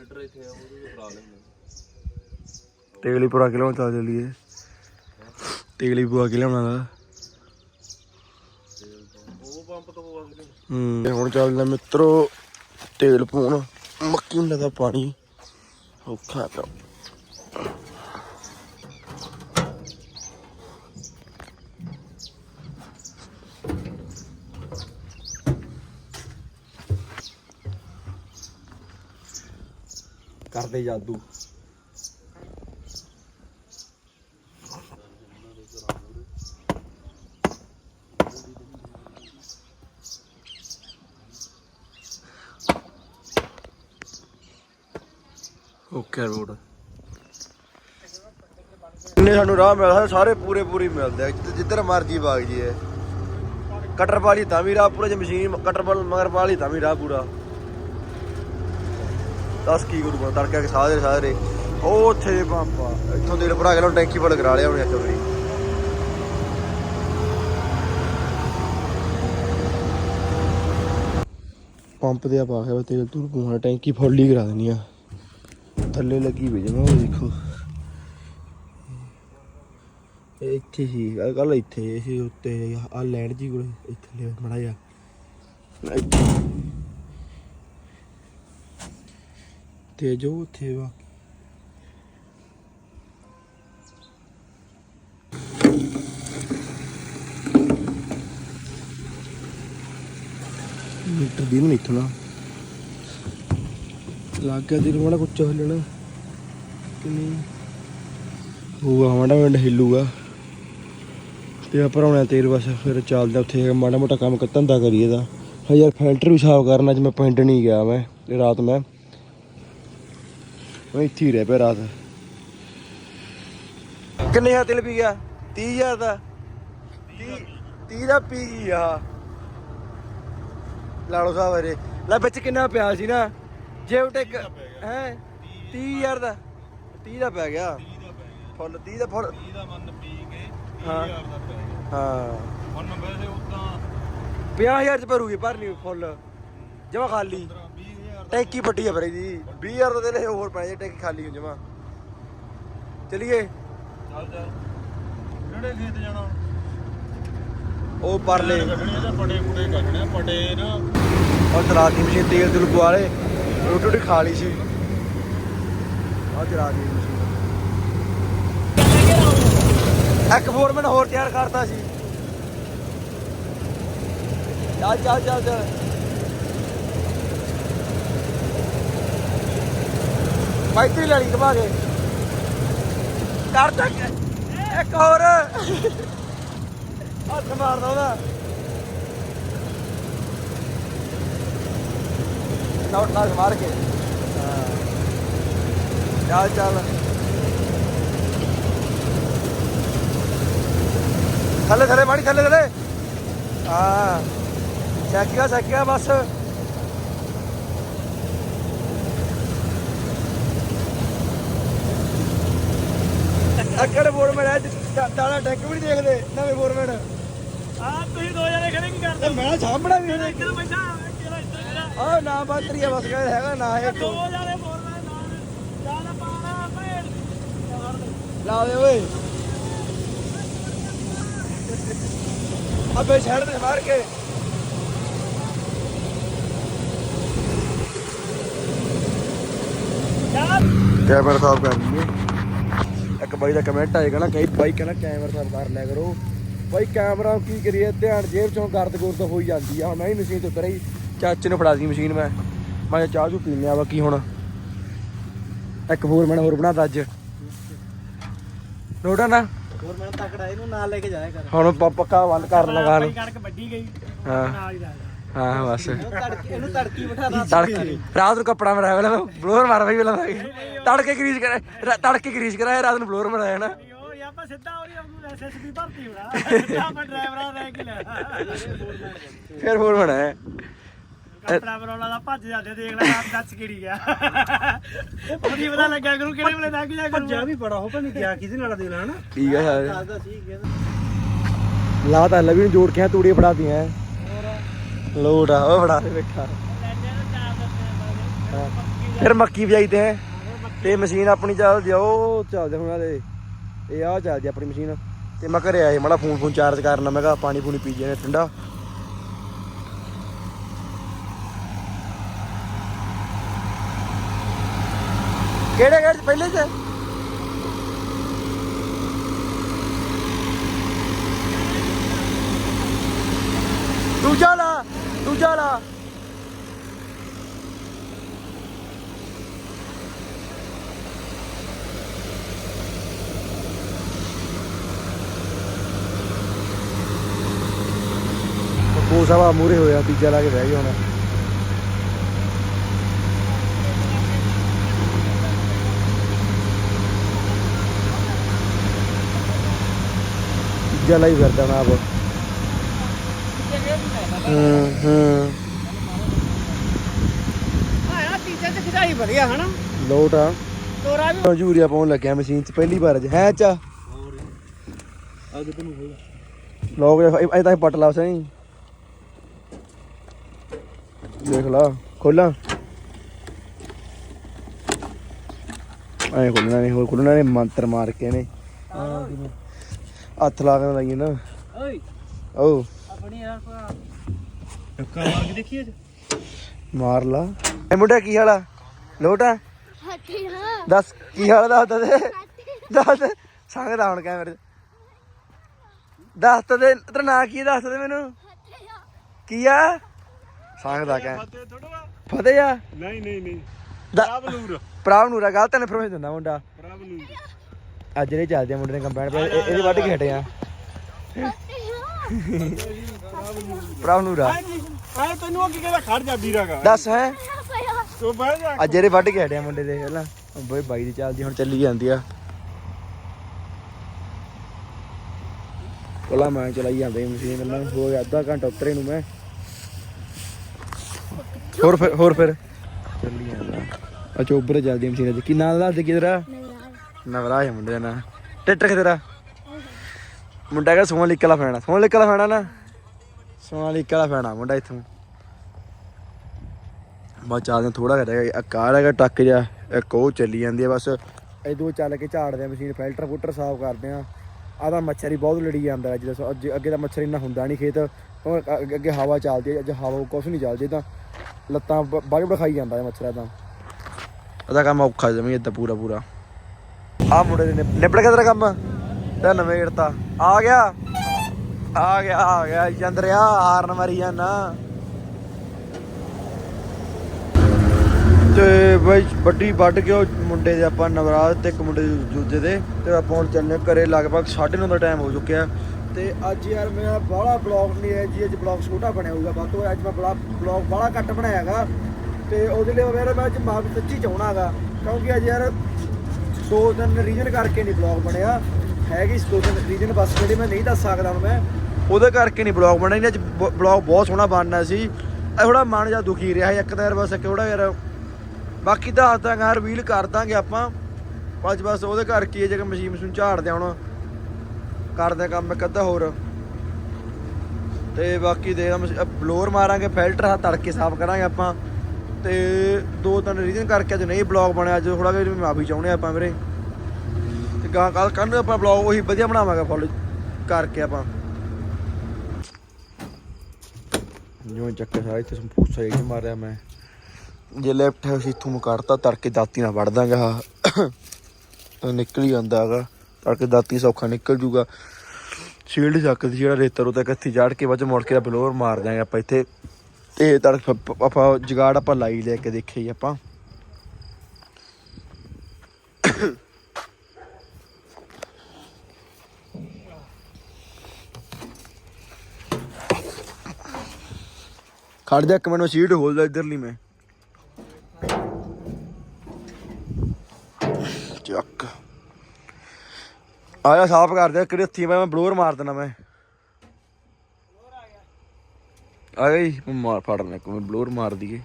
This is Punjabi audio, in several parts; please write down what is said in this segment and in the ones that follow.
ਇੱਥੇ ਆ ਉਹਦੇ ਵਿੱਚ ਭਰਾ ਲੈਂਦੇ ਹੀ ਪੂਰਾ ਕਿਲੋ ਚੱਲ ਚੱਲੀਏ ਤੇਲ ਹੀ ਪੂਰਾ ਕਿਲੋ ਦਾ। ਉਹ ਪੰਪ ਤੋਂ ਪਵਾ ਕੇ ਹੂੰ ਤੇ ਹੁਣ ਚੱਲਦਾ ਮਿੱਤਰੋ ਤੇਲ ਪਾਉਣ ਮੱਕੀ ਨੂੰ ਲਗਾ ਪਾਣੀ। ਔਖਾ ਤਾਂ ਕਰਦੇ ਜਾਦੂ। ਓਕੇ ਰੋਡ ਨੇ ਸਾਨੂੰ ਰਾਹ ਮਿਲਦਾ ਸਾਰੇ ਪੂਰੇ ਪੂਰੇ ਮਿਲਦੇ ਆ। ਜਿੱਧ- ਜਿੱਧਰ ਮਰਜ਼ੀ ਬਾਗ ਜੀ ਹੈ ਕਟਰ ਵਾਲੀ ਤਾਂ ਵੀ ਰਾਹ ਪੂਰਾ ਜੇ ਮਸ਼ੀਨ ਕਟਰ ਵਾਲ ਮਗਰ ਵਾਲੀ ਤਾਂ ਵੀ ਰਾਹ ਪੂਰਾ। ਦੱਸ ਕੀ ਕਰੂ ਬੰਦਾ ਤੜਕਾ ਕੇ ਸਾਰੇ ਸਾਰੇ। ਉਹ ਉੱਥੇ ਪਾਪਾ, ਇੱਥੋਂ ਤੇਲ ਭਰਾ ਕੇ ਲੋ ਟੈਂਕੀ ਫੁੱਲ ਕਰਾ ਲਿਆ ਉਹਨੇ ਇੱਕ ਵਾਰੀ ਪੰਪ ਦੇ ਆ ਪਾ ਕੇ ਤੇਲ ਤੂਲ ਪੂਣਾ ਟੈਂਕੀ ਫੁੱਲ ਹੀ ਕਰਾ ਦੇਣੀ ਆ। ਥੱਲੇ ਲੱਗੀ ਵੀ ਜਮਾ ਉਹ ਦੇਖੋ। ਇੱਥੇ ਹੀ ਕੱਲ ਇੱਥੇ, ਇਹ ਉੱਤੇ ਆ ਲੈਂਡ ਜੀ ਕੋਲ, ਇੱਥੇ ਲੈ, ਮੜਾ ਜਾ ਇੱਥੇ। ਤੇ ਜੋ ਉੱਥੇ ਵਾ। ਮੀਟਰ ਦੀ ਨਹੀਂ ਇਥੋਂ ਲੱਗ ਗਿਆ ਦਿਨ ਵਾਲਾ ਕੁੱਚਾ ਹਿੱਲਣਾ ਕਿ ਨਹੀਂ? ਹੋਊਗਾ ਮਾੜਾ ਮਿੰਟ ਹਿੱਲੂਗਾ। ਤੇ ਆ ਭਰਾਉਣਾ ਤੇਲ ਬਸ ਫਿਰ ਚੱਲਦਾ ਉੱਥੇ ਮਾੜਾ ਮੋਟਾ ਕੰਮ ਕਰ ਧੰਦਾ ਕਰੀਏ ਦਾ ਹਜ਼ਾਰ ਫਿਲਟਰ ਵੀ ਸਾਫ਼ ਕਰਨਾ ਅੱਜ ਮੈਂ ਪਿੰਡ ਨਹੀਂ ਗਿਆ ਮੈਂ ਰਾਤ ਮੈਂ। ਮੈਂ ਇੱਥੇ ਹੀ ਰਹਿ ਪਿਆ ਰਾਤ। ਕਿੰਨੇ ਆ ਤੇਲ ਪੀ ਗਿਆ? 30000 ਦਾ। 30 30 ਦਾ ਪੀ ਗਿਆ ਲਾੜੋ ਸਾਹਿਬ ਅਰੇ ਲੈ ਵਿੱਚ ਕਿੰਨਾ ਪਿਆ ਸੀ ਨਾ? ਜੇ ਟਿਕ ਹੈ? 30000 ਦਾ। 30 ਦਾ ਪੈ ਗਿਆ? ਫੁੱਲ 30 ਦਾ ਫੁੱਲ। 30 ਦਾ ਮਨ ਪੀ ਕੇ ਹਾਂ। 30000 ਦਾ ਪੈ ਗਿਆ। ਹਾਂ। ਹੁਣ ਮੈਂ ਵੈਸੇ ਉਦਾਂ 50000 ਚ ਭਰੂਗੀ ਭਰਨੀ ਫੁੱਲ। ਜਮਾ ਖਾਲੀ। 20000 ਟੈਂਕੀ ਪੱਟੀ ਆ ਫਰੇ ਜੀ। 20000 ਦਾ ਦੇ ਹੋਰ ਪੈ ਜੇ ਟੈਂਕੀ ਖਾਲੀ ਹੋ ਜਮਾ ਚਲਿਏ। ਚੱਲ ਚੱਲ। ਕਿਹੜੇ ਖੇਤ ਜਾਣਾ? ਉਹ ਪਰਲੇ। ਜਾਂ ਪੜੇ ਕੱਢਣੇ ਪੜੇ ਨਾ। ਉਹ ਚਲਾਤੀ ਮਸ਼ੀਨ ਤੇਲ ਤੇਲ ਪਵਾ ਲੇ ਰੋਟੀ ਰੋਟੀ ਖਾ ਲਈ ਸੀ। ਆ ਚਲਾ ਦੀ ਮਸ਼ੀਨ। ਇੱਕ ਫੋਰਮੈਨ ਹੋਰ ਤਿਆਰ ਕਰਤਾ ਸੀ। ਚੱਲ ਚੱਲ ਚੱਲ ਚੱਲ। ਬਾਈਟਰੀ ਲੈ ਲਈ ਕਮਾ ਕੇ। ਕਰ ਤੱਕ ਇੱਕ ਹੋਰ। ਹੱਥ ਮਾਰਦਾ ਉਹਦਾ। ਨਾਉਟ ਨਾਲ ਮਾਰ ਕੇ। ਚੱਲ ਚੱਲ। ਥੱਲੇ ਥੱਲੇ, ਮਾੜੀ ਥੱਲੇ ਥੱਲੇ। ਹਾਂ। ਸੈਕਿਆ ਸੈਕਿਆ ਬਸ। ਅਕੜ ਬੋਰਡ ਮੈਂ ਦਾਣਾ ਟੈਂਕ ਵੀ ਨਹੀਂ ਦੇਖਦੇ ਨਵੇਂ ਫੋਰਮੈਨ ਆ ਤੁਸੀਂ ਦੋ ਜਣੇ ਖੜੇ ਕੀ ਕਰਦੇ ਤੇ ਮੈਂ ਸਾਹਮਣਾ ਵੀ ਇਹਦੇ ਇੱਧਰ ਬੈਠਾ ਕਿਹੜਾ ਇੱਧਰ ਖੜਾ ਆ ਨਾ ਬਾਤਰੀ ਆ ਬਸ ਕਹਿੰਦਾ ਹੈਗਾ ਨਾ ਇਹ ਦੋ ਜਣੇ ਰਹੇ ਨਾਲ ਜ਼ਿਆਦਾ ਪਾਣਾ ਭੇੜ ਲਾ ਦੇ ਓਏ। ਅਬੇ ਛੱਡ ਦੇ ਮਾਰ ਕੇ। ਕੈਮਰਾ ਸਾਫ਼ ਕਰ ਲਈਏ ਇੱਕ ਬਾਈ ਦਾ ਕਮੈਂਟ ਆਏਗਾ ਨਾ ਕਈ ਬਾਈ ਕਹਿੰਦਾ ਕੈਮਰਾ ਸਾਫ਼ ਕਰ ਲਿਆ ਕਰੋ। ਬਾਈ ਕੈਮਰਾ ਕੀ ਕਰੀਏ ਧਿਆਨ ਜੇਬ ਚੋਂ ਗਰਦ ਗੁਰਦ ਹੋਈ ਜਾਂਦੀ ਆ। ਮੈਂ ਹੀ ਮਸ਼ੀਨ ਤੋਂ ਹੀ ਚਾਚੇ ਨੂੰ ਫੜਾ ਦੀ ਮਸ਼ੀਨ ਮੈਂ। ਮੈਂ ਚਾਹ ਚੂ ਪੀਨੇ ਆ ਬਾਕੀ ਹੁਣ। ਇੱਕ ਹੋਰ ਮੈਂ ਹੋਰ ਬਣਾਤਾ ਅੱਜ। ਨੋਟਾ ਨਾ। ਹੋਰ ਮੈਂ ਤਕੜਾ ਇਹਨੂੰ ਨਾਲ ਲੈ ਕੇ ਜਾਇਆ ਕਰ। ਹੁਣ ਪ- ਪੱਕਾ ਬੰਦ ਕਰਨ ਲਗਾ ਨੂੰ ਕਣਕ ਵੱਢੀ ਗਈ। ਹਾਂ। ਨਾਲ ਹੀ ਜਾ ਹਾਂ ਬਸ। ਤੜਕੀ ਇਹਨੂੰ ਤੜਕੀ ਬਿਠਾ ਦਾ। ਤੜਕੇ। ਰਾਤ ਨੂੰ ਕੱਪੜਾ ਮਰਾਇਆ ਪਹਿਲਾਂ ਬਲੋਰ ਮਾਰ ਬਈ ਪਹਿਲਾਂ ਤੜਕੇ ਗਰੀਸ ਕਰਾਇਆ ਤੜਕੇ ਗਰੀਸ ਕਰਾਇਆ ਰਾਤ ਨੂੰ ਬਲੋਰ ਮਰਾਇਆ ਨਾ। ਉਹ ਯਾ ਆਪਾਂ ਸਿੱਧਾ ਉਹਦੀ ਐਸਐਸਬੀ ਭਰਤੀ ਹੋਣਾ। ਆਪਾਂ ਡਰਾਈਵਰਾਂ ਰਹਿ ਕੇ ਲੈ ਫਿਰ ਹੋਰ ਬਣਾਇਆ ਕੱਪੜਾ ਬਰੋਲਾ ਦਾ ਭੱਜ ਜਾਂਦੇ ਦੇਖ ਲੈ ਆਪ ਦੱਸ ਕਿਹੜੀ ਗਿਆ ਉਹਦੀ ਪਤਾ ਲੱਗਾ ਕਰੂ ਕਿਹੜੇ ਵੇਲੇ ਜਾ ਭੱਜਿਆ ਵੀ ਬੜਾ ਹੋ ਨਹੀਂ ਗਿਆ ਕਿਹਦੇ ਨਾਲ ਦੇ ਲੈਣਾ ਠੀਕ ਆ ਸਾਰੇ ਦੱਸਦਾ ਸੀ ਕਹਿੰਦਾ। ਲਾ ਤਾਂ ਲਵੀ ਨੂੰ ਜੋੜ ਕੇ ਤੂੜੀਆਂ ਫੜਾਤੀਆਂ। ਲੋਟ ਆ, ਉਹ ਫੜਾ। ਕੇ ਬੈਠਾ ਫਿਰ ਮੱਕੀ ਵਜਾਈ ਤੇ ਹੈ। ਤੇ ਮਸ਼ੀਨ ਆਪਣੀ ਚੱਲਦੀ ਆ, ਉਹ ਚੱਲਦੇ ਹੁਣ ਆਲੇ ਇਹ ਆ ਚੱਲਦੀ ਆਪਣੀ ਮਸ਼ੀਨ। ਤੇ ਮੈਂ ਘਰੇ ਆਏ ਮਾੜਾ ਫੋਨ ਫੋਨ ਚਾਰਜ ਕਰਨਾ, ਮੈਂ ਕਿਹਾ ਪਾਣੀ ਪੂਣੀ ਪੀ ਜਾਣੇ ਠੰਡਾ। ਕਿਹੜੇ ਗੇੜ ਚ, ਪਹਿਲੇ ਚ? ਦੂਜਾ ਲਾ ਦੂਜਾ ਲਾ ਕੋ ਸਵਾ ਮੂਰੇ ਹੋਇਆ ਤੀਜਾ ਲਾ ਕੇ ਬਹਿ ਗਿਆ ਹੁਣ। ਤੀਜਾ ਲਾਈ ਫਿਰਦਾ ਨਾ ਆਪ। ਹੂੰ ਹੂੰ। ਹਾਂ ਤੀਜੇ ਤੇ ਖਿਚਾਈ ਵਧੀਆ ਹਨਾ? ਲੋਟ ਆ। ਤੋਰਾ ਵੀ ਯੂਰੀਆ ਪਾਉਣ ਲੱਗਿਆ ਮਸ਼ੀਨ 'ਚ ਪਹਿਲੀ ਵਾਰ ਅੱਜ। ਹੈ ਚਾ ਅੱਜ ਤੈਨੂੰ ਹੋਇਆ ਲੋਕ ਇਹ ਤਾਂ ਪੱਟ ਲਾ ਸਹੀ। ਦੇਖ ਲਾ ਖੋਲਾਂ। ਐ ਖੋਲਣਾ ਨਹੀਂ ਹੋਰ ਖੋਲਣਾ ਨੇ ਮੰਤਰ ਮਾਰ ਕੇ ਨੇ। ਹੱਥ ਲਾ ਕੇ ਲਾਈਏ ਨਾ। ਓਏ। ਓ। ਆਪਣੀ ਯਾਰ ਭਰਾ ਟੱਕਾ ਮਾਰ ਕੇ ਦੇਖੀ ਅੱਜ? ਮਾਰ ਲਾ। ਇਹ ਮੁੰਡਾ ਕੀ ਹਾਲ ਲੋਟ ਹਾਥੀ ਹਾਂ ਦੱਸ ਕੀ ਹਾਲ ਦੇ। ਹਾਥੀ ਦੱਸ ਸੰਗਦਾ ਹੁਣ ਕੈਮਰੇ 'ਚ। ਦੱਸ ਤਾਂ ਦੇ ਤੇਰਾ ਨਾਂ ਕੀ ਆ? ਦੱਸ ਦੇ ਮੈਨੂੰ। ਹਾਥੀ ਹਾਂ ਕੀ ਆ? ਸੰਗਦਾ ਕੈ ਫਤਿਹ ਥੋੜਾ ਫਤਿਹ ਆ? ਨਹੀਂ ਨਹੀਂ ਨਹੀਂ। ਪ੍ਰਭ ਨੂਰ। ਪ੍ਰਾਪ ਨੂੰ ਰਾ ਗਲਤ ਇਨਫੋਰਮੇਸ਼ਨ ਦਿੰਦਾ ਮੁੰਡਾ। ਪ੍ਰਭ ਨੂਰ। ਅੱਜ ਜਿਹੜੇ ਚੱਲਦੇ ਆ ਮੁੰਡੇ ਨੇ ਕੰਬਾਈਨ ਪੇ ਇਹਦੇ ਵੱਢ ਕੇ ਹਟੇ ਆ। ਹਾਥੀ ਹਾਂ ਪ੍ਰਾਪ ਨੂੰ ਰਾ ਆਏ ਤੈਨੂੰ ਕੀ ਕਹਿੰਦਾ ਖੜ ਜਾ ਵੀਰਾਗਾ ਦੱਸ ਹੈ। ਤੂੰ ਬਹਿ ਜਾ। ਅੱਜ ਜਿਹੜੇ ਵੱਢ ਕੇ ਹਟੇ ਆ ਮੁੰਡੇ ਦੇ ਪਹਿਲਾਂ ਬਈ ਬਾਈ ਦੀ ਚੱਲਦੀ ਹੁਣ ਚੱਲੀ ਜਾਂਦੀ ਆ। ਕੋਲਾ ਮੈਂ ਚਲਾਈ ਜਾਂਦੇ ਮਸ਼ੀਨ ਨਾਲ। ਹੋ ਗਿਆ ਅੱਧਾ ਘੰਟਾ ਉਤਰੇ ਨੂੰ ਮੈਂ। ਹੋਰ ਫਿਰ ਹੋਰ ਫਿਰ? ਚੱਲੀ ਜਾਂਦਾ ਅੱਛਾ ਉੱਪਰ ਚੱਲਦੀ ਆ ਮਸ਼ੀਨ ਅੱਜ ਕੀ ਨਾਂ ਦੱਸ ਦੇ ਕਿਧਰਾ ਨਵਰਾਜ ਨਵਰਾ ਹੈ ਮੁੰਡੇ ਦਾ ਨਾਂ। ਟਿੱਟਰ ਕਿਧਰਾ ਮੁੰਡਾ ਕਾ ਸੋਹਣ ਲਿਕਲਾ ਫੈਣਾ ਸੋਹਣ ਲਿਕਲਾ ਫੈਣਾ ਨਾ? ਸੋਹਣ ਲਿਕਲਾ ਫੈਣਾ ਮੁੰਡਾ ਇੱਥੋਂ। ਬਸ ਚੱਲਦੇ ਥੋੜਾ ਕਰ ਰਿਹਾ ਇੱਕ ਕਾਰ ਹੈਗਾ ਟੱਕ ਜਾ ਇੱਕ ਉਹ ਚੱਲੀ ਜਾਂਦੀ ਆ ਬਸ। ਇਦੋਂ ਚੱਲ ਕੇ ਝਾੜਦੇ ਆ ਮਸ਼ੀਨ ਫਿਲਟਰ ਫੁਲਟਰ ਸਾਫ਼ ਕਰਦੇ ਆ। ਆਹ ਤਾਂ ਮੱਛਰ ਹੀ ਬਹੁਤ ਲੜੀ ਜਾਂਦਾ ਅੱਜ ਅੱਗੇ ਤਾਂ ਮੱਛਰ ਇੰਨਾ ਹੁੰਦਾ ਨਹੀਂ ਖੇਤ। ਅੱਗੇ- ਹਵਾ ਚੱਲਦੀ ਹੈ ਅੱਜ ਹਵਾ ਕੁਛ ਨਹੀਂ ਚੱਲਦੀ ਤਾਂ ਲੱਤਾਂ ਬਾਹਰ ਬੜਖਾਈ ਜਾਂਦਾ ਹੈ ਮੱਛਰਾਂ ਤਾਂ। ਉਹਦਾ ਕੰਮ ਔਖਾ ਜਮੀ ਇਦਾਂ ਪੂਰਾ ਪੂਰਾ। ਆ ਮੁੰਡੇ ਨੇ ਨਿਬੜ ਗਿਆ ਤੇਰਾ ਕੰਮ? ਤੇ ਨਵੇੜਤਾ ਆ ਗਿਆ। ਆ ਗਿਆ ਆ ਗਿਆ ਚੰਦਰਿਆ, ਹਾਰਨ ਮਾਰੀ ਜਾਨਾ ਤੇ ਬਈ ਵੱਡੀ ਵੱਢ ਕੇ ਉਹ ਮੁੰਡੇ ਦੇ ਆਪਾਂ ਨਵਰਾਜ ਤੇ ਇੱਕ ਮੁੰਡੇ ਦੂਜੇ ਦੇ, ਤੇ ਆਪਾਂ ਹੁਣ ਚੱਲਨੇ ਘਰੇ, ਲਗਭਗ 9:30 ਦਾ ਟਾਈਮ ਹੋ ਚੁੱਕਿਆ। ਤੇ ਅੱਜ ਯਾਰ ਮੇਰਾ ਬਾਹਲਾ ਬਲੌਗ ਨਹੀਂ ਹੈ ਜੀ, ਅੱਜ ਬਲੌਗ ਛੋਟਾ ਬਣਿਆ ਹੋਊਗਾ ਬਾਅਦ ਅੱਜ ਮੈਂ ਬੜਾ ਬਲੌਗ ਬਾਹਲਾ ਘੱਟ ਬਣਾਇਆਗਾ ਤੇ ਉਹਦੇ ਲਈ ਮੇਰਾ ਮੈਂ ਅੱਜ ਮਾਫੀ ਸੱਚੀ ਚਾਹਣਾਗਾ ਕਿਉਂਕਿ ਅੱਜ ਯਾਰ ਦੋ ਦਿਨ ਰੀਜਨ ਕਰਕੇ ਨਹੀਂ ਬਲੌਗ ਬਣਿਆ। ਹੈਗੀ ਦੋ ਦਿਨ ਰੀਜਨ ਬਸ ਜਿਹੜੇ ਮੈਂ ਨਹੀਂ ਦੱਸ ਸਕਦਾ ਹੁਣ ਮੈਂ, ਉਹਦੇ ਕਰਕੇ ਨਹੀਂ ਬਲੌਗ ਬਣਿਆ। ਨਹੀਂ ਅੱਜ ਬਲੌਗ ਬਹੁਤ ਸੋਹਣਾ ਬਣਨਾ ਸੀ। ਇਹ ਥੋੜਾ ਮਨ ਜਿਹਾ ਦੁਖੀ ਰਿਹਾ ਇੱਕ ਤਾਂ ਯਾਰ ਬਸ ਥੋੜਾ ਯਾਰ, ਬਾਕੀ ਤਾਂ ਹੱਦਾਂ ਘਰ ਵੀਲ ਕਰ ਦਾਂਗੇ ਆਪਾਂ। ਅੱਜ ਬਸ ਉਹਦੇ ਕਰਕੇ ਹੀ ਹੈ ਜੇ ਮਸ਼ੀਨ ਮਸ਼ੀਨ ਝਾੜਦੇ ਹੁਣ। ਕਰਦੇ ਕੰਮ ਇੱਕ ਅੱਧਾ ਹੋਰ। ਤੇ ਬਾਕੀ ਦੇ ਬਲੋਰ ਮਾਰਾਂਗੇ ਫਿਲਟਰ ਆ ਤੜਕੇ ਸਾਫ਼ ਕਰਾਂਗੇ ਆਪਾਂ। ਤੇ ਦੋ ਤਿੰਨ ਰੀਜਨ ਕਰਕੇ ਅੱਜ ਨਹੀਂ ਬਲੌਗ ਬਣਿਆ ਅੱਜ ਥੋੜਾ ਜਿਹਾ ਮਾਫੀ ਚਾਹੁੰਦੇ ਆਪਾਂ ਵੀਰੇ। ਤੇ ਗਾਂ ਕੱਲ ਕੱਲ ਨੂੰ ਆਪਾਂ ਬਲੌਗ ਉਹੀ ਵਧੀਆ ਬਣਾਵਾਂਗੇ ਫੋਲੋ ਕਰਕੇ ਆਪਾਂ। ਜਿਵੇਂ ਚੱਕੇ ਸਾਰਾ ਇੱਥੇ ਸੰਪੂਸਾ ਹੀ ਮਾਰਿਆ ਮੈਂ। ਜੇ ਲੈਫਟ ਹੈ ਅਸੀਂ ਇੱਥੋਂ ਕੱਢਤਾ ਤੜਕੇ ਦਾਤੀ ਨਾਲ ਵੜ ਦਾਂਗੇ ਤਾਂ ਨਿਕਲ ਹੀ ਜਾਂਦਾ ਹੈਗਾ। ਤੜਕੇ ਦਾਤੀ ਸੌਖਾ ਨਿਕਲ ਜੂਗਾ। ਸ਼ੀਲਡ ਚੱਕਦੀ ਜਿਹੜਾ ਰੇਤਰ ਉਤੇ ਕੱਥੀ ਚੜ ਕੇ, ਬਾਅਦ ਮੁੜ ਕੇ ਬਲੋਰ ਮਾਰ ਦਾਂਗੇ ਆਪਾਂ ਇੱਥੇ। ਤੇ ਤੜਕ ਆਪਾਂ ਜਗਾੜ ਆਪਾਂ ਲਾਈ ਲੈ ਕੇ ਦੇਖੇ ਆਪਾਂ। ਖੜ ਜਾ ਇੱਕ ਮੈਨੂੰ ਸੀਟ ਹੋਲਦਾ ਇਧਰਲੀ ਮੈਂ। ਚੱਕ। ਆਇਆ ਸਾਫ਼ ਕਰ ਦੇ ਕਿਹੜੇ ਹੱਥੀ ਮੈਂ ਬਲੋਰ ਮਾਰ ਦੇਣਾ ਮੈਂ। ਆ ਗਈ। ਮਾਰ ਫੜਨੇ ਕੋ ਮੈਂ ਬਲੋਰ ਮਾਰ ਦਈਏ।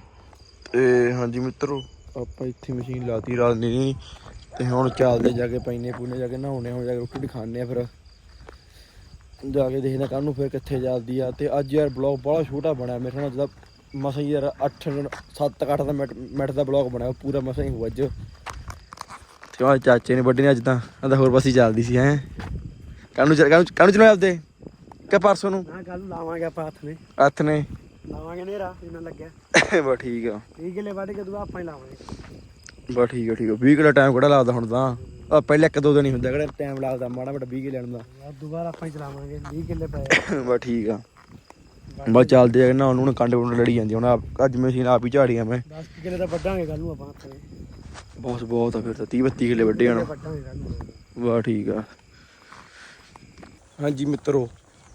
ਤੇ ਹਾਂਜੀ ਮਿੱਤਰੋ ਆਪਾਂ ਇੱਥੇ ਮਸ਼ੀਨ ਲਾਤੀ ਰਾਤ ਨਹੀਂ ਤੇ ਹੁਣ ਚੱਲਦੇ ਜਾ ਕੇ ਪੈਨੇ ਪੂਨੇ ਜਾ ਕੇ ਨਹਾਉਣੇ ਹੁਣ ਜਾ ਕੇ ਰੋਟੀ ਖਾਣੇ ਆ ਫਿਰ। ਜਾ ਕੇ ਦੇਖਦੇ ਕੱਲ ਨੂੰ ਫਿਰ ਕਿੱਥੇ ਚੱਲਦੀ ਆ। ਤੇ ਅੱਜ ਯਾਰ ਬਲੌਗ ਬੜਾ ਛੋਟਾ ਬਣਿਆ ਮੇਰੇ ਨਾਲ ਜਿਹਦਾ ਮਸਾਂ ਹੀ ਯਾਰ 8 7 8 ਦਾ ਮਿੰਟ ਮਿੰਟ ਦਾ ਬਲੌਗ ਬਣਾਇਆ ਪੂਰਾ ਮਸਾਂ ਹੀ ਹੋਇਆ ਅੱਜ। ਚਾਚੇ ਨੇ ਵੱਡੀ ਨੇ ਅੱਜ ਤਾਂ? ਕਹਿੰਦਾ ਹੋਰ ਪਾਸੇ ਚੱਲਦੀ ਸੀ ਹੈ? ਕਾਹਨੂੰ ਕਾਹਨੂੰ ਕਾਹਨੂੰ ਚਲਾਇਆ ਆਪਦੇ। ਕਿ ਪਰਸੋਂ ਨੂੰ? ਨਾ ਕੱਲ ਲਾਵਾਂਗੇ ਆਪਾਂ ਹੱਥ ਨੇ। ਹੱਥ ਨੇ? ਲਾਵਾਂਗੇ ਨੇਰਾ ਇਹਨਾਂ ਲੱਗਿਆ। ਬਸ ਠੀਕ ਆ। 20 ਕਿੱਲੇ ਵੱਢ ਕੇ ਦੂਆ ਆਪਾਂ ਹੀ ਲਾਵਾਂਗੇ। ਬਸ ਠੀਕ ਆ ਠੀਕ ਆ। 20 ਕਿਲੋ ਟਾਈਮ ਕਿਹੜਾ ਲੱਗਦਾ ਹੁਣ ਤਾਂ? ਆ ਪਹਿਲੇ ਇੱਕ ਦੋ ਦਿਨ ਹੀ ਹੁੰਦਾ ਕਿਹੜਾ ਟਾਈਮ ਲੱਗਦਾ ਮਾੜਾ ਮੋਟਾ 20 ਕਿਲੋ ਲੈਣ ਦਾ। ਦੁਬਾਰਾ ਆਪਾਂ ਹੀ ਚਲਾਵਾਂਗੇ 20 ਕਿੱਲੇ ਪਏ। ਬਸ ਠੀਕ ਆ। ਬਸ ਚੱਲਦੇ ਆ ਨਾ ਉਹਨੂੰ ਕੰਡ ਕੁੰਡ ਲੜੀ ਜਾਂਦੀ ਹੁਣ ਅੱਜ ਮਸ਼ੀਨ ਆਪ ਹੀ ਝਾੜੀਆਂ ਮੈਂ। 10 ਕਿੱਲੇ ਤਾਂ ਵੱਢਾਂਗੇ ਕੱਲ ਨੂੰ ਆਪਾਂ ਹੱਥ ਨੇ। ਬਹੁਤ ਬਹੁਤ ਆ ਫਿਰ ਤਾਂ 30 32 ਕਿੱਲੇ ਵੱਡੇ ਹਨ ਵਾਹ ਠੀਕ ਆ। ਹਾਂਜੀ ਮਿੱਤਰੋ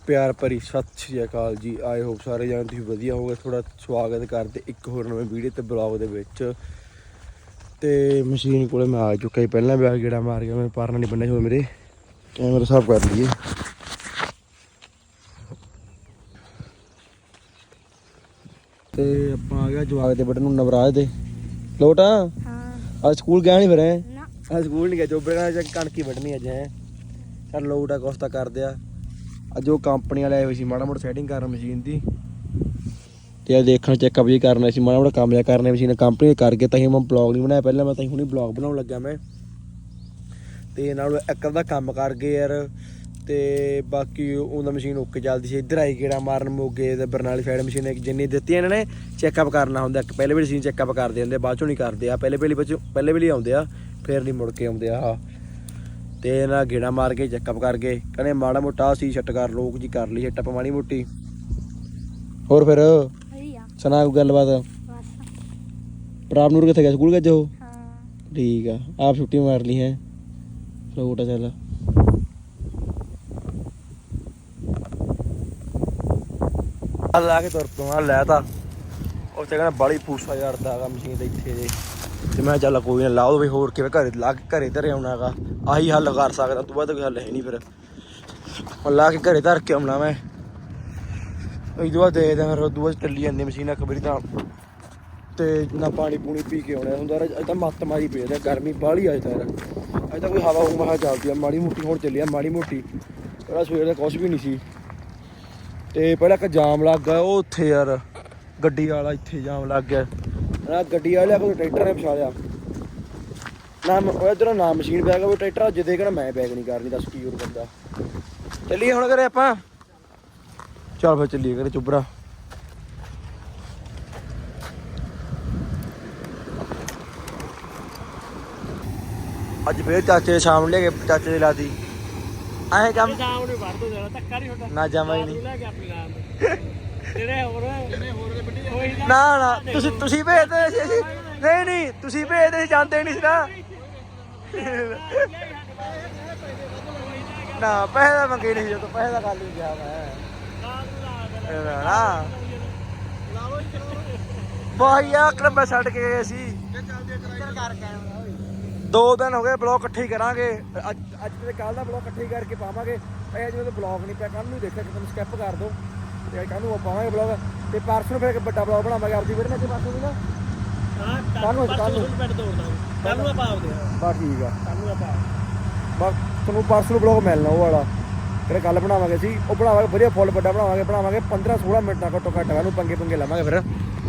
ਪਿਆਰ ਭਰੀ ਸਤਿ ਸ਼੍ਰੀ ਅਕਾਲ ਜੀ। ਆਏ ਹੋਪ ਸਾਰੇ ਜਾਣ ਤੁਸੀਂ ਵਧੀਆ ਹੋਗੇ ਥੋੜਾ ਸਵਾਗਤ ਕਰਦੇ ਇੱਕ ਹੋਰ ਨਵੇਂ ਵੀਡੀਓ ਤੇ ਬਲੌਗ ਦੇ ਵਿੱਚ। ਤੇ ਮਸ਼ੀਨ ਕੋਲੇ ਮੈਂ ਆ ਚੁੱਕਾ ਹੀ ਪਹਿਲਾਂ ਵੀ ਆ ਗੇੜਾ ਮਾਰ ਗਿਆ ਮੈਂ ਪਾਰਨਾ ਨਹੀਂ ਬੰਨਿਆ ਹੋਇਆ ਮੇਰੇ। ਕੈਮਰਾ ਸਾਫ਼ ਕਰ ਲਈਏ। ਤੇ ਆਪਾਂ ਆ ਗਿਆ ਜਵਾਗ ਦੇ ਬਟਨ ਨੂੰ ਨਵਰਾਜ ਦੇ। ਲੋਟਾ। ਅੱਜ ਸਕੂਲ ਗਿਆ ਨਹੀਂ ਫਿਰ ਹੈਂ? ਨਾ। ਅੱਜ ਸਕੂਲ ਨਹੀਂ ਗਿਆ ਜੋਬਰੇ ਨਾਲ ਕਣਕੀ ਵੱਢਣੀ ਅੱਜ ਹੈ? ਚੱਲ ਲੋਟ ਕੋਸਤਾ ਕਰਦੇ ਆ। ਅੱਜ ਉਹ ਕੰਪਨੀ ਵਾਲੇ ਆਏ ਹੋਏ ਸੀ ਮਾੜਾ ਮੋਟਾ ਸੈਟਿੰਗ ਕਰਨ ਮਸ਼ੀਨ ਦੀ। ਤੇ ਆ ਦੇਖਣ ਚੈੱਕਅਪ ਜੀ ਕਰਨਾ ਸੀ ਮਾੜਾ ਮੋਟਾ ਕੰਮ ਜਿਹਾ ਕਰਨੇ ਮਸ਼ੀਨ ਕੰਪਨੀ ਕਰਕੇ ਤਾਂ ਹੀ ਮੈਂ ਬਲੌਗ ਨਹੀਂ ਬਣਾਇਆ ਪਹਿਲਾਂ ਮੈਂ ਤਾਂ ਹੁਣੀ ਬਲੌਗ ਬਣਾਉਣ ਲੱਗਾ ਮੈਂ। ਤੇ ਨਾਲ ਇੱਕ ਅੱਧਾ ਕੰਮ ਕਰ ਗਏ ਯਾਰ। ਤੇ ਬਾਕੀ ਉਹਦਾ ਮਸ਼ੀਨ ਓਕੇ ਚੱਲਦੀ ਸੀ। ਇੱਧਰ ਆਈ ਕਿਹੜਾ ਮਾਰਨ ਮੋਗੇ ਤੇ ਬਰਨਾਲੀ ਸਾਈਡ ਮਸ਼ੀਨ ਇੱਕ ਜਿੰਨੀ ਦਿੱਤੀ ਇਹਨਾਂ ਨੇ ਚੈੱਕਅਪ ਕਰਨਾ ਹੁੰਦਾ। ਇੱਕ ਪਹਿਲੇ ਵੇਲੇ ਮਸ਼ੀਨ ਚੈੱਕਅਪ ਕਰਦੇ ਹੁੰਦੇ ਬਾਅਦ ਚੋਂ ਨਹੀਂ ਕਰਦੇ। ਆ ਪਹਿਲੇ ਵੇਲੇ ਵਿੱਚ ਪਹਿਲੇ ਵੇਲੇ ਆਉਂਦੇ ਆ ਫਿਰ ਨਹੀਂ ਮੁੜ ਕੇ ਆਉਂਦੇ ਆ ਤੇ ਇਹਨਾਂ ਗੇੜਾ ਮਾਰ ਕੇ ਚੈੱਕਅਪ ਕਰ ਗਏ। ਕਹਿੰਦੇ ਮਾੜਾ ਮੋਟਾ ਸੀ ਛੱਟ ਕਰ ਲੋਕ ਜੀ ਕਰ ਲਈ ਛੱਟ ਮਾੜੀ ਮੋਟੀ। ਹੋਰ ਫਿਰ? ਸੁਣਾ ਕੋਈ ਗੱਲਬਾਤ? ਬਸ। ਪ੍ਰਾਪ ਨੂਰ ਕਿੱਥੇ ਗਿਆ? ਸਕੂਲ ਗਿਆ ਜੋ ਹਾਂ। ਠੀਕ ਆ। ਆਪ ਛੁੱਟੀ ਮਾਰ ਲਈ ਹੈ। ਫਲੋਟ ਚੱਲ। ਆ ਲਾ ਕੇ ਤੁਰ ਪਵਾਂ ਆ ਲੈ ਤਾ। ਉੱਥੇ ਕਹਿੰਦਾ ਬਾਲੀ ਫੂਸਾ ਯਾਰਦਾ ਹੈਗਾ ਮਸ਼ੀਨ ਦੇ ਇੱਥੇ ਦੇ ਤੇ ਮੈਂ ਕਿਹਾ ਚੱਲ ਕੋਈ ਨਾ ਲਾਓ ਵੀ ਹੋਰ ਕਿਵੇਂ ਘਰੇ ਲਾ ਕੇ ਘਰੇ ਧਰੇ ਆਉਣਾ ਹੈਗਾ ਆਹੀ ਹੱਲ ਕਰ ਸਕਦਾ, ਤੂੰ ਬਾਅਦ ਕੋਈ ਹੱਲ ਹੈ ਨਹੀਂ ਫਿਰ। ਹੁਣ ਲਾ ਕੇ ਘਰੇ ਧਰ ਕੇ ਆਉਣਾ ਮੈਂ। ਇਹ ਦੁਆ ਦੇ ਦੇ ਫਿਰ ਦੁਆ ਚੱਲੀ ਜਾਂਦੀ ਮਸ਼ੀਨ ਇੱਕ ਵਾਰੀ ਤਾਂ। ਤੇ ਨਾ ਪਾਣੀ ਪੂਣੀ ਪੀ ਕੇ ਆਉਣਾ, ਹੁੰਦਾ ਅੱਜ ਤਾਂ ਮੱਤ ਮਾਰੀ ਪਈ ਹੈ ਗਰਮੀ ਬਾਹਲੀ ਅੱਜ ਤਾਂ ਅੱਜ ਤਾਂ ਕੋਈ ਹਵਾ ਹੁਮਾ ਚੱਲਦੀ ਆ, ਮਾੜੀ ਮੋਟੀ ਹੁਣ ਚੱਲੀ ਆ, ਮਾੜੀ ਮੋਟੀ। ਜਿਹੜਾ ਸਵੇਰ ਦਾ ਕੁਝ ਵੀ ਨਹੀਂ ਸੀ। ਤੇ ਪਹਿਲਾਂ ਇੱਕ ਜਾਮ ਲੱਗ ਗਿਆ, ਉਹ ਉੱਥੇ ਯਾਰ, ਗੱਡੀ ਵਾਲਾ ਇੱਥੇ ਜਾਮ ਲੱਗ ਗਿਆ। ਨਾ ਗੱਡੀ ਵਾਲਿਆ ਕੋਈ ਟਰੈਕਟਰ ਨੇ ਪਛਾੜਿਆ ਨਾ ਮ- ਉਹ ਇਧਰੋਂ ਨਾ ਮਸ਼ੀਨ ਬੈਗ ਉਹ ਟਰੈਕਟਰ ਅੱਜ ਦੇਖਣਾ, ਮੈਂ ਬੈਗ ਨਹੀਂ ਕਰਨੀ, ਦੱਸ ਕੀ ਹੋਰ ਬੰਦਾ। ਚੱਲੀਏ ਹੁਣ ਘਰੇ ਆਪਾਂ। ਚੱਲ ਫਿਰ ਚੱਲੀਏ ਕਰੇ ਚੁੱਬਰਾ ਅੱਜ ਫੇਰ ਚਾਚੇ ਸ਼ਾਮ ਨੂੰ ਲੈ ਕੇ ਚਾਚੇ ਦੇ ਲਾਦੀ। ਐਂ ਕੰਮ ਸ਼ਾਮ ਨੂੰ ਵੱਢ ਦੋ ਜਰਾ ਧੱਕਾ ਨਹੀਂ ਹੁੰਦਾ। ਨਾ ਜਮਾ ਹੀ ਨਹੀਂ। ਲੈ ਕੇ ਆਪਣੀ ਨਾਲ ਜਿਹੜੇ ਹੋਰ ਜਿਹੜੇ ਹੋਰ ਦੇ ਵੱਡੀ ਹੋਈ ਨਾ ਨਾ ਤੁਸੀਂ ਤੁਸੀਂ ਭੇਜਦੇ ਸੀ। ਅਸੀਂ ਨਹੀਂ ਨਹੀਂ ਤੁਸੀਂ ਭੇਜਦੇ ਸੀ ਜਾਂਦੇ ਨਹੀਂ ਸੀ ਨਾ। ਨਾ ਪੈਸੇ ਦਾ ਮੰਗੇ ਨਹੀਂ ਜਦੋਂ ਪੈਸੇ ਦਾ ਗੱਲ ਨਹੀਂ ਗਿਆ ਮੈਂ ਨਾ। ਨਾ ਬਾਈ ਆ ਕਰ ਮੈਂ ਛੱਡ ਕੇ ਗਏ ਸੀ। ਦੋ ਦਿਨ ਹੋ ਗਏ ਬਲੌਗ ਇਕੱਠੇ ਹੀ ਕਰਾਂਗੇ। ਅੱਜ ਅੱਜ ਤੇ ਕੱਲ ਦਾ ਬਲੌਗ ਇਕੱਠੇ ਹੀ ਕਰਕੇ ਪਾਵਾਂਗੇ। ਇਹ ਜਿਵੇਂ ਤੇ ਬਲੌਗ ਨਹੀਂ ਪਿਆ ਕੱਲ ਨੂੰ ਦੇਖਿਆ ਕਿ ਤੁਹਾਨੂੰ ਸਕਿਪ ਕਰ ਦਿਓ ਤੇ ਕੱਲ ਨੂੰ ਪਾਵਾਂਗੇ ਬਲੌਗ। ਤੇ ਪਰਸੋਂ ਨੂੰ ਫਿਰ ਇੱਕ ਵੱਡਾ ਬਲੌਗ ਬਣਾਵਾਂਗੇ ਆਪਦੀ ਵੀਡੀਓ ਨਾਲ ਪਰਸੋਂ ਨੂੰ ਨਾ? ਹਾਂ ਕੱਲ੍ਹ ਨੂੰ- ਕੱਲ੍ਹ ਨੂੰ। ਪੈਟ ਤੋੜਦਾ ਕੱਲ ਨੂੰ ਆਪਾਂ ਆਪਦੇ ਬਸ ਠੀਕ ਆ। ਕੱਲ ਨੂੰ ਆਪਾਂ ਬਸ ਤੁਹਾਨੂੰ ਪਰਸੋਂ ਨੂੰ ਬਲੌਗ ਮਿਲਣਾ ਉਹ ਵਾਲਾ। ਫਿਰ ਕੱਲ ਬਣਾਵਾਂਗੇ ਸੀ ਉਹ ਬਣਾਵਾਂਗੇ ਵਧੀਆ ਫੁੱਲ ਵੱਡਾ ਬਣਾਵਾਂਗੇ ਬਣਾਵਾਂਗੇ 15 16 ਮਿੰਟ ਦਾ ਘੱਟੋ ਘੱਟ ਨੂੰ ਪੰਗੇ ਪੰਗੇ ਲਾਵਾਂਗੇ ਫਿਰ।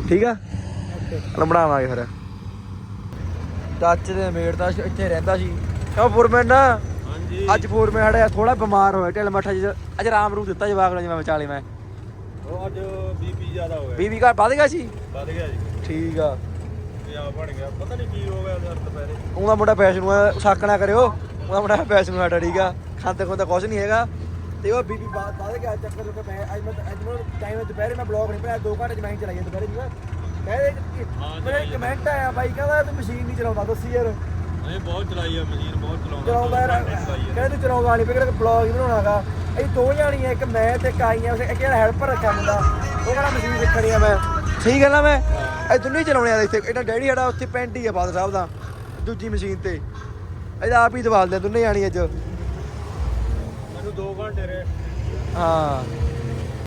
ਠੀਕ ਆ? ਚਲ ਬਣਾਵਾਂਗੇ ਫਿਰ। ਟੱਚ ਦੇ ਮੇੜ ਦਾ ਇੱਥੇ ਰਹਿੰਦਾ ਸੀ। ਉਹ ਫੋਰਮੈਨ ਨਾ ਹਾਂਜੀ। ਅੱਜ ਫੋਰਮੈਨ ਹੜਿਆ ਥੋੜਾ ਬਿਮਾਰ ਹੋਇਆ ਢਿੱਲ ਮੱਠਾ ਜਿਹਾ। ਅੱਜ ਆਰਾਮ ਰੂ ਦਿੱਤਾ ਜਵਾਬ ਨਾਲ ਜਿਵੇਂ ਵਿਚਾਲੇ ਮੈਂ। ਉਹ ਅੱਜ ਬੀਪੀ ਜ਼ਿਆਦਾ ਹੋ ਗਿਆ ਬੀਬੀ ਘਰ ਵੱਧ ਗਿਆ ਸੀ? ਵੱਧ ਗਿਆ ਜੀ। ਠੀਕ ਆ। ਆ ਬਣ ਗਿਆ। ਪਤਾ ਨਹੀਂ ਕੀ ਹੋ ਗਿਆ ਸਰ ਦੁਪਹਿਰੇ ਉਹਦਾ ਮੁੰਡਾ ਪੈਸੇ ਨੂੰ ਆ, ਸ਼ੱਕ ਨਾ ਕਰਿਓ। ਉਹਦਾ ਮੁੰਡਾ ਪੈਸੇ ਨੂੰ ਸਾਡਾ ਠੀਕ ਆ। ਖਾਂਦੇ ਖੁੰਦੇ ਕੁਝ ਨਹੀਂ ਹੈਗਾ। ਤੇ ਉਹ ਬੀਬੀ ਬਾਤ ਬਾਤ ਗਿਆ। ਚੱਕਰ ਜੋ ਕਿ ਮੈਂ ਅੱਜ ਮੈਂ ਅੱਜ ਮੈਂ ਟਾਈਮ ਦੁਪਹਿਰੇ ਮੈਂ ਬਲੌਗ ਨਹੀਂ ਬਣਾਇਆ 2 ਘੰਟੇ ਮੈਂ ਹੀ ਚਲਾਈ ਦੁਪਹਿਰੇ ਜੀ ਕਹਿੰਦੇ ਮੇਰੇ ਕਮੈਂਟ ਆਇਆ ਬਾਈ ਕਹਿੰਦਾ ਤੂੰ ਮਸ਼ੀਨ ਨਹੀਂ ਚਲਾਉਂਦਾ ਦੱਸੀ ਯਾਰ। ਨਹੀਂ ਬਹੁਤ ਚਲਾਈ ਆ ਮਸ਼ੀਨ ਬਹੁਤ ਚਲਾਉਂਦਾ ਚਲਾਉਂਦਾ ਯਾਰ ਕਹਿੰਦੇ ਤੂੰ ਚਲਾਉਂਦਾ ਨਹੀਂ ਫਿਰ ਬਲੌਗ ਹੀ ਬਣਾਉਣਾਗਾ। ਇਹ ਦੋ ਜਾਣੀ ਆ ਇੱਕ ਮੈਂ ਤੇ ਇੱਕ ਆਈ ਆ ਇੱਕ ਯਾਰ ਹੈਲਪਰ ਰੱਖਿਆ ਮੁੰਡਾ ਉਹ ਕਹਿੰਦਾ ਮਸ਼ੀਨ ਸਿੱਖਣੀ ਆ ਮੈਂ। ਸਹੀ ਗੱਲ ਆ ਮੈਂ? ਇਹ ਦੁੰਨੇ ਚਲਾਉਣੇ ਆ ਇੱਥੇ ਇਹਦਾ ਡੈਡੀ ਸਾਡਾ ਉੱਥੇ ਪਿੰਡ ਹੀ ਆ ਫਾਦਰ ਸਾਹਿਬ ਦਾ ਦੂਜੀ ਮਸ਼ੀਨ ਤੇ। ਇਹਦਾ ਆਪ ਹੀ ਦਵਾਲਦੇ ਦੋਨੇ ਜਾਣੀ ਅੱਜ ਮੈਨੂੰ 2 ਘੰਟੇ ਰਹੇ ਹਾਂ।